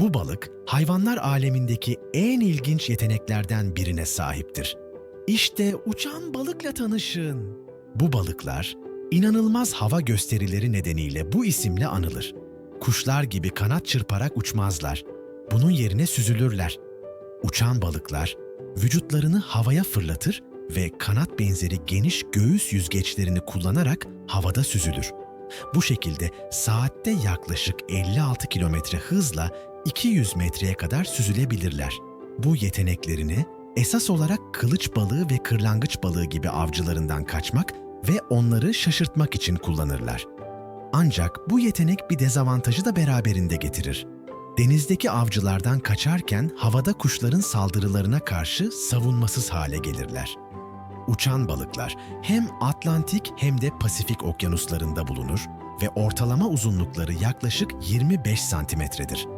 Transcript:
Bu balık hayvanlar alemindeki en ilginç yeteneklerden birine sahiptir. İşte uçan balıkla tanışın. Bu balıklar inanılmaz hava gösterileri nedeniyle bu isimle anılır. Kuşlar gibi kanat çırparak uçmazlar. Bunun yerine süzülürler. Uçan balıklar vücutlarını havaya fırlatır ve kanat benzeri geniş göğüs yüzgeçlerini kullanarak havada süzülür. Bu şekilde saatte yaklaşık 56 kilometre hızla 200 metreye kadar süzülebilirler. Bu yeteneklerini esas olarak kılıç balığı ve kırlangıç balığı gibi avcılarından kaçmak ve onları şaşırtmak için kullanırlar. Ancak bu yetenek bir dezavantajı da beraberinde getirir. Denizdeki avcılardan kaçarken havada kuşların saldırılarına karşı savunmasız hale gelirler. Uçan balıklar hem Atlantik hem de Pasifik okyanuslarında bulunur ve ortalama uzunlukları yaklaşık 25 santimetredir.